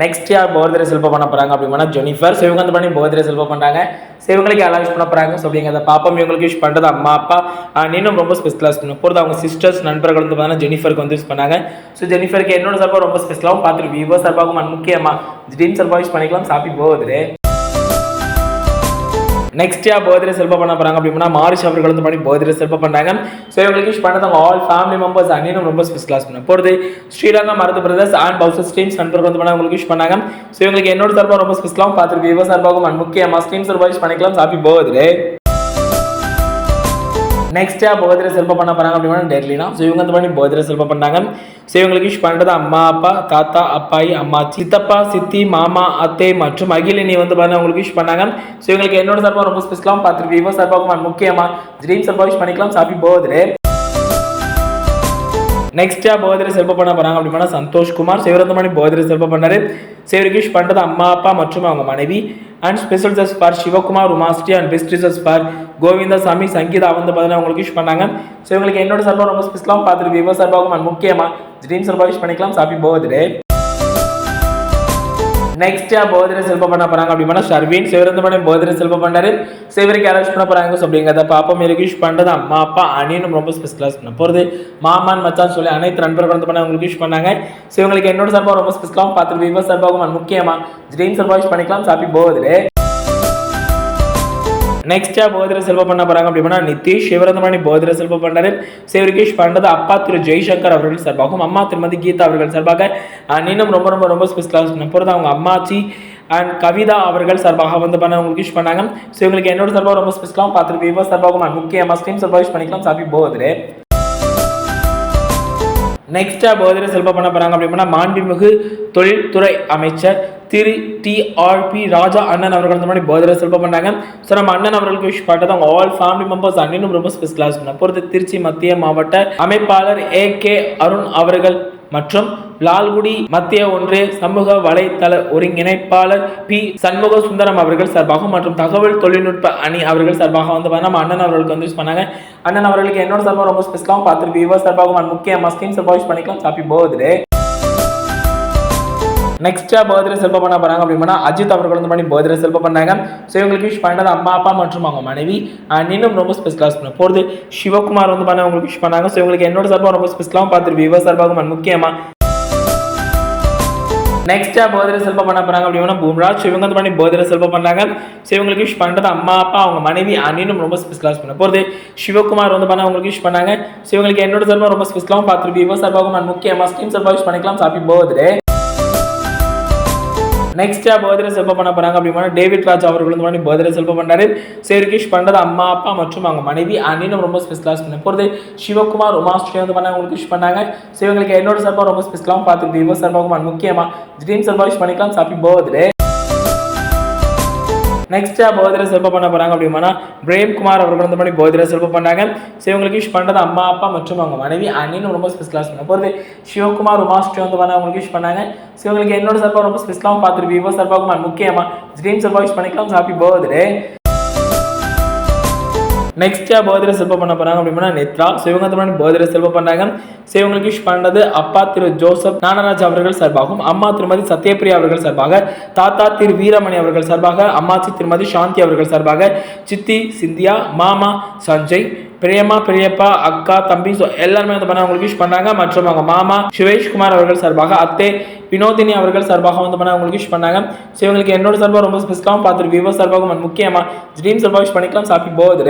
Next யார் போர்திரை செல்ப பண்ண போறாங்க அப்படின்னா ஜெனிஃபர் ஸோ இவங்க வந்து பண்ணி போர்திரை செல்ப பண்றாங்க. ஸோ இவங்களுக்கு யாராவது யூஸ் பண்ண போறாங்க. ஸோ அப்படிங்கிறத பாப்பா இவங்களுக்கு யூஸ் பண்றது அம்மா அப்பா. நீனும் ரொம்ப ஸ்பெஷலாக பண்ணணும் போகிறது அவங்க சிஸ்டர்ஸ் நண்பர்கள் வந்து பார்த்தீங்கன்னா ஜெனிஃபருக்கு வந்து யூஸ் பண்ணாங்க. ஸோ ஜெனிஃபருக்கு என்னோட சார்பாக ரொம்ப ஸ்பெஷலாகவும் பார்த்துட்டு விவோ சார்பாகவும் முக்கியமாக ட்ரீம் சார்பாக யூஸ் பண்ணிக்கலாம். சாப்பி போகுது நெக்ஸ்ட் யா பர்த்டே செல்ப பண்ண போறாங்க அப்படின்னா மாரிஷ் அவர்கள் வந்து பண்ணி பர்த்டே செல்ப பண்ணாங்க ஸோ இவங்களுக்கு விஷ் பண்ணதவங்க ஆல் ஃபேமிலி மெம்பர்ஸ் அன்னியும் ரொம்ப ஸ்பெஷலாக பண்ண போகிறது Srirangam Marudhu brothers and bowser streams நண்பர்கள் வந்து பண்ண உங்களுக்கு விஷ் பண்ணாங்க. ஸோ இவங்களுக்கு என்னோட சார்பாக ரொம்ப ஸ்பெஷலாகவும் பார்த்துருக்கு இவ சார்பாகவும் அண்ட் முக்கியமாக ஸ்டீம் சார்பாக விஷ் பண்ணிக்கலாம். ஹாப்பி பர்த்டே நெக்ஸ்ட் பர்த்டே செல்ப பண்ண போகிறாங்க அப்படின்னா டெல்லினா ஸோ இவங்க வந்து பண்ணி பர்த்டே செல்ப பண்ணாங்க. ஸோ இவங்களுக்கு விஷ் பண்ணுறது அம்மா அப்பா தாத்தா அப்பாயி அம்மா சித்தப்பா சித்தி மாமா அத்தை மற்றும் அகிலினி வந்து பாருங்க அவங்களுக்கு விஷ் பண்ணாங்க. ஸோ இவங்களுக்கு என்னோட சார்பாக ரொம்ப ஸ்பெஷலாக பார்த்துருக்கு விவோ சார்பாக முக்கியமாக ட்ரீம் சார்பாக விஷ் பண்ணிக்கலாம். ஹாப்பி பர்த்டே நெக்ஸ்ட்டாக பர்த்டே செல்ப பண்ண போறாங்க அப்படின்னா சந்தோஷ்குமார் சிவரந்தமணி பர்த்டே செல்ப பண்ணாரு. சிவரிகிஷ் விஷ் பண்றது அம்மா அப்பா மற்றும் அவங்க மனைவி. And special just for Sivakumar உமாஸ்டி அண்ட் பெஸ்ட் ரிசர்ஸ் ஃபார் கோவிந்தசாமி சங்கீதா வந்து பார்த்தீங்கன்னா அவங்களுக்கு விஷ் பண்ணாங்க. ஸோ இவங்களுக்கு என்னோட சார்பாக ரொம்ப ஸ்பெஷலாகவும் பார்த்துருக்கு விவோ சார்பாகவும் அண்ட் முக்கியமா ட்ரீம் சார்பாக விஷ் பண்ணிக்கலாம். சாப்பி போகுது நெக்ஸ்ட்டாக பர்த்டே செல்வம் பண்ண போகிறாங்க அப்படின்னா ஷர்வீன் சிவரந்தமணி பர்த்டே செல்ப பண்ணாரு சிவருக்கு யாராச்சும் பண்ண போறாங்க. ஸோ அப்படிங்கிறத பாப்பா எனக்கு யூஸ் பண்ணுறது அம்மா அப்பா அணியனும் ரொம்ப ஸ்பெஷலாக பண்ண போகிறது மாமான் மச்சான் சொல்லி அனைத்து நண்பர்கள் வந்து பண்ண உங்களுக்கு யூஸ் பண்ணாங்க. ஸோ இவங்களுக்கு என்னோட சார்பாக ரொம்ப ஸ்பெஷலாகவும் பார்த்து விவோ சார்பாகவும் முக்கியமாக ட்ரீம் சார்பாக யூஸ் பண்ணிக்கலாம். சாப்பி பர்த்டே நெக்ஸ்டா போதிர செல்வ பண்ண போறாங்க அப்படின்னா நிதிஷ் சிவரந்தமணி போதிர செல்வ பண்ணாரு சிவரிகேஷ் பண்றது அப்பா திரு ஜெய்சங்கர் அவர்கள் சார்பாகவும் அம்மா திருமதி கீதா அவர்கள் சார்பாக இன்னும் ரொம்ப ரொம்ப ரொம்ப ஸ்பெஷலாக போகிறது அவங்க அம்மாச்சி அண்ட் கவிதா அவர்கள் சார்பாக வந்து பண்ண உங்களுக்கு விஷ் பண்ணாங்க. ஸோ இவங்களுக்கு என்னோட சார்பாக ரொம்ப ஸ்பெஷலாகவும் பார்த்துட்டு விவோ சார்பாகவும் and முக்கியமாக ஸ்ட்ரீம் சார்பாக விஷ் பண்ணிக்கலாம். சாப்பி பர்த்டே நெக்ஸ்டா போதிர செல்வம் பண்ண போறாங்க அப்படின்னா மாண்புமிகு தொழில்துறை அமைச்சர் திரு டிஆர்பி ராஜா அண்ணன் அவர்கள் இந்த மாதிரி பர்த்டே செல்ப பண்ணாங்க. ஸோ நம்ம அண்ணன் அவர்களுக்கு விஷ் பண்ணது அவங்க ஆல் ஃபேமிலி மெம்பர்ஸ் அண்ணனும் ரொம்ப ஸ்பெஷலாக சொன்னாங்க பொறுத்து திருச்சி மத்திய மாவட்ட அமைப்பாளர் ஏ கே அருண் அவர்கள் மற்றும் லால்குடி மத்திய ஒன்றிய சமூக வலைத்தள ஒருங்கிணைப்பாளர் பி சண்முக சுந்தரம் அவர்கள் சார்பாக மற்றும் தகவல் தொழில்நுட்ப அணி அவர்கள் சார்பாக வந்து நம்ம அண்ணன் அவர்களுக்கு வந்து யூஸ் பண்ணாங்க. அண்ணன் அவர்களுக்கு என்னோட சார்பாக ரொம்ப ஸ்பெஷலாகவும் பார்த்துருக்கு விவோ சார்பாகவும் முக்கிய முக்கியமாக ஸ்கீம் சார்பாக யூஸ் பண்ணிக்கலாம் ஹாப்பி பர்த்டே நெக்ஸ்ட்டாக பர்த்டே செல்ப பண்ண போகிறாங்க அப்படின்னா அஜித் அவர்கள் வந்து பண்ணி பர்த்டே செல்ப பண்ணாங்க. ஸோ இவங்களுக்கு விஷ் பண்ணது அம்மா அப்பா மற்றும் அவங்க மனைவி. அண்ட் இன்னும் ரொம்ப ஸ்பெஷலாக பண்ண போகிறது சிவகுமார் வந்து பண்ண அவங்களுக்கு விஷ் பண்ணாங்க. ஸோ இவங்களுக்கு என்னோட சார்பாக ரொம்ப ஸ்பெஷலாகவும் பார்த்துட்டு இவ சார்பாகவும் முக்கியமாக நெக்ஸ்ட்டாக பர்த்டே செல்ப பண்ண போகிறாங்க அப்படின்னா பூம்ராஜ். இவங்க வந்து பண்ணி பர்த்டே செல்ப பண்ணாங்க. ஸோ இவங்களுக்கு விஷ் பண்ணுறது அம்மா அப்பா அவங்க மனைவி. அண்ணனும் ரொம்ப ஸ்பெஷலாக பண்ண போகிறது சிவகுமார் வந்து பண்ண அவங்களுக்கு விஷ் பண்ணாங்க. ஸோ இவங்களுக்கு என்னோட சார்பாக ரொம்ப ஸ்பெஷலாகவும் பார்த்துட்டு விவோ சார்பாகவும் நான் முக்கியமாக ஸ்கீம் சார்பாக விஷ் பண்ணிக்கலாம். ஹாப்பி பர்த்டே நெக்ஸ்டா பர்த்டே செல்ப பண்ண போறாங்க அப்படின்னா டேவிட் ராஜ் அவர்கள் வந்து பண்ணி பர்த்டே செல்ப பண்ணாரு சேரிகிஷ் பண்றது அம்மா அப்பா மற்றும் அவங்க மனைவி அண்ணினும் ரொம்ப ஸ்பெஷலாக பண்ண போகிறது சிவகுமார் உமாஸ்ரீ வந்து பண்ணாங்க அவங்களுக்கு விஷ் பண்ணாங்க. ஸோ இவங்களுக்கு என்னோட சார்பாக ரொம்ப ஸ்பெஷலாகவும் பார்த்துட்டு விவோ சார்பாகவும் முக்கியமாக முக்கியமா ட்ரீம் சார்பாக விஷ் பண்ணிக்கலாம் ஹாப்பி பர்த்டே நெக்ஸ்ட்டாக போதிர செல்ப பண்ண போகிறாங்க அப்படின்னா பிரேம்குமார் அவர்கள் வந்து பண்ணி போதிர செல்ப பண்ணாங்க. ஸோ இவங்களுக்கு விஷ் பண்ணுறது அம்மா அப்பா மற்றும் அவங்க மனைவி அண்ணின்னு ரொம்ப ஸ்பெஷலாக சொன்ன போகிறது சிவகுமார் உமாஸ்ரீ வந்து பண்ண அவங்களுக்கு விஷ் பண்ணாங்க. ஸோ இவங்களுக்கு என்னோட சிறப்பாக ரொம்ப ஸ்பெஷலாகவும் பார்த்துருப்பீங்க. விவோ சார்பாகவும் முக்கியமா ட்ரீம் சார்பாக விஷ் பண்ணிக்கலாம். ஹாப்பி பர்த்டே நெக்ஸ்டா பர்த்டே செல்ப பண்ண போறாங்க அப்படின்னா நேத்ரா. ஸோ இவங்க வந்து பர்த்டே செல்ப பண்ணாங்க. ஸோ இவங்களுக்கு விஷ் பண்ணது அப்பா திரு ஜோசப் நானராஜ் அவர்கள் சார்பாகவும் அம்மா திருமதி சத்யபிரியா அவர்கள் சார்பாக தாத்தா திரு வீரமணி அவர்கள் சார்பாக அம்மாச்சி திருமதி சாந்தி அவர்கள் சார்பாக சித்தி சிந்தியா மாமா சஞ்சய் பிரியம்மா பெரியப்பா அக்கா தம்பி ஸோ எல்லாருமே வந்து பண்ண அவங்களுக்கு விஷ் பண்ணாங்க. மற்றும் அவங்க மாமா சிவேஷ்குமார் அவர்கள் சார்பாக அத்தை வினோதினி அவர்கள் சார்பாக வந்து பண்ண அவங்களுக்கு விஷ் பண்ணாங்க. ஸோ இவங்களுக்கு என்னோட சார்பாக ரொம்ப ஸ்பெஷலாகவும் பார்த்துட்டு விவோ சார்பாகவும் முக்கியமா ட்ரீம் சார்பாக விஷ் பண்ணிக்கலாம். ஹாப்பி போகுது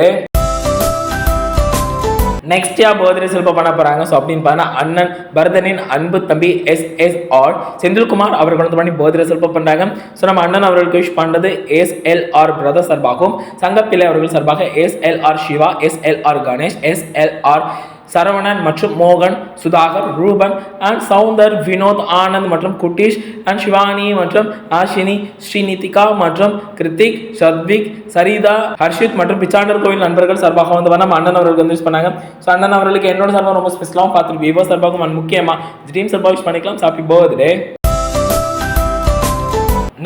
நெக்ஸ்ட் யா பர்த்டே செல்ப பண்ண போறாங்க. ஸோ அப்படின்னு பார்த்தா அண்ணன் பரதனின் அன்பு தம்பி எஸ் எஸ் ஆர் செந்தில்குமார் அவர்கள் வந்து பண்ணி பர்த்டே செல்ப பண்ணுறாங்க ஸோ நம்ம அண்ணன் அவர்களுக்கு விஷ் பண்ணது எஸ் எல் ஆர் பிரதர் சார்பாகவும் சங்கப்பிள்ளை அவர்கள் சார்பாக S L R Siva S L R Ganesh S L R Saravanan மற்றும் மோகன் சுதாகர் ரூபன் அண்ட் சவுந்தர் வினோத் ஆனந்த் மற்றும் குட்டீஷ் அண்ட் சிவானி மற்றும் ஆஷினி ஸ்ரீநிதிகா மற்றும் கிருத்திக் சத்விக் சரிதா ஹர்ஷித் மற்றும் பிச்சாண்டர் கோவில் நண்பர்கள் சார்பாக வந்து நம்ம அண்ணன் அவர்களுக்கு வந்து யூஸ் பண்ணாங்க. ஸோ அண்ணன் அவர்களுக்கு என்னோட சார்பாக ரொம்ப ஸ்பெஷலாகவும் பார்த்துட்டு விவோ சார்பாகவும் and முக்கியமாக ட்ரீம் சார்பாக யூஸ் பண்ணிக்கலாம். ஹாப்பி பர்த்டே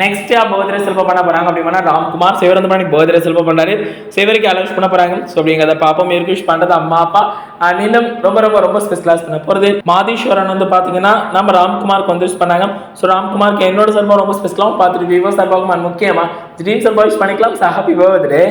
நெக்ஸ்ட் யார் பர்த்டே பண்ண போறாங்க அப்படின்னா ராம்குமார். சிவரந்த பண்ணி பர்த்டே செல்ப பண்ணாரு சிவருக்கு அலௌன்ஸ் பண்ண போறாங்க. ஸோ அப்படிங்கிறத பாப்போம் இருக்கு விஷ் பண்றது அம்மா அப்பா. அண்ட் இன்னும் ரொம்ப ரொம்ப ரொம்ப ஸ்பெஷலாக பண்ண போறது மாதீஸ்வரன் வந்து பாத்தீங்கன்னா நம்ம ராம்குமாருக்கு வந்து யூஸ் பண்ணாங்க. ஸோ ராம்குமாருக்கு என்னோட சார்பாக ரொம்ப ஸ்பெஷலாகவும் பார்த்துட்டு விவோ சார்பாகவும் முக்கியமா ட்ரீம் சார்பாக யூஸ் பண்ணிக்கலாம் ஹாப்பி பர்த்டே